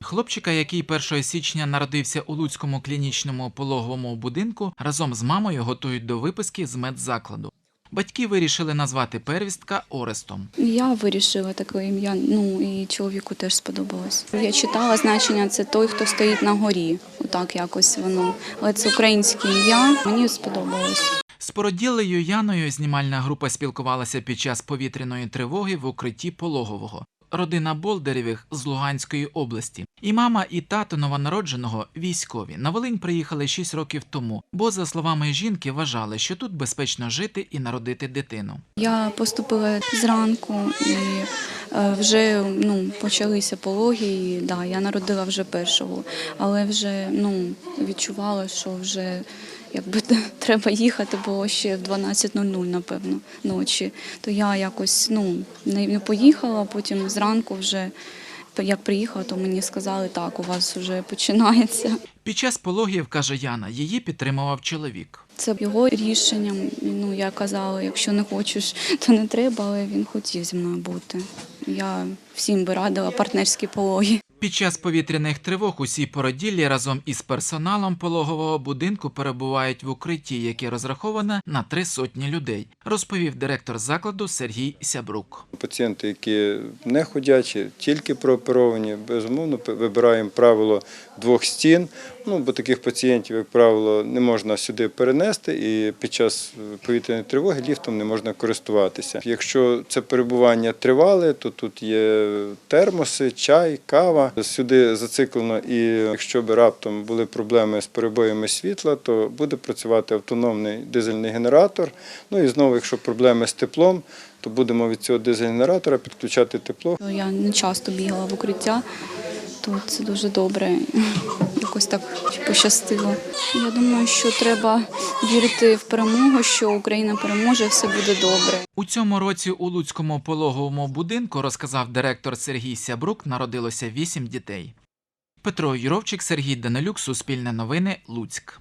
Хлопчика, який 1 січня народився у Луцькому клінічному пологовому будинку, разом з мамою готують до виписки з медзакладу. Батьки вирішили назвати первістка Орестом. Я вирішила таке ім'я, ну і чоловіку теж сподобалось. Я читала значення це той, хто стоїть на горі. Отак якось воно. Але це українське ім'я. Мені сподобалось. З породілею Яною знімальна група спілкувалася під час повітряної тривоги в укритті пологового. Родина Болдерєвих з Луганської області. І мама, і тато новонародженого військові. На Волинь приїхали 6 років тому, бо, за словами жінки, вважали, що тут безпечно жити і народити дитину. Я поступила зранку і вже ну, почалися пологи. І, да, я народила вже першого, але вже ну, відчувала, що вже якби треба їхати, було ще в 12.00, напевно, ночі. То я якось ну, не, не поїхала, потім зранку вже. Як приїхала, то мені сказали, так, у вас вже починається. Під час пологів, каже Яна, її підтримував чоловік. Це його рішенням. Ну я казала, якщо не хочеш, то не треба, але він хотів зі мною бути. Я всім би радила партнерські пологи. Під час повітряних тривог усі породіллі разом із персоналом пологового будинку перебувають в укритті, яке розраховане на три сотні людей, розповів директор закладу Сергій Сябрук. Пацієнти, які не ходячі, тільки прооперовані, безумовно, вибираємо правило двох стін. Ну, бо таких пацієнтів, як правило, не можна сюди перенести, і під час е, повітряної тривоги ліфтом не можна користуватися. Якщо це перебування тривале, то тут є термоси, чай, кава. Сюди зациклено, і якщо б раптом були проблеми з перебоями світла, то буде працювати автономний дизельний генератор. Ну і знову, якщо проблеми з теплом, то будемо від цього дизель-генератора підключати тепло. Я не часто бігала в укриття, то це дуже добре. Якось так пощастило. Я думаю, що треба вірити в перемогу, що Україна переможе, все буде добре. У цьому році у Луцькому пологовому будинку, розказав директор Сергій Сябрук, народилося вісім дітей. Петро Юровчик, Сергій Данилюк, Суспільне новини, Луцьк.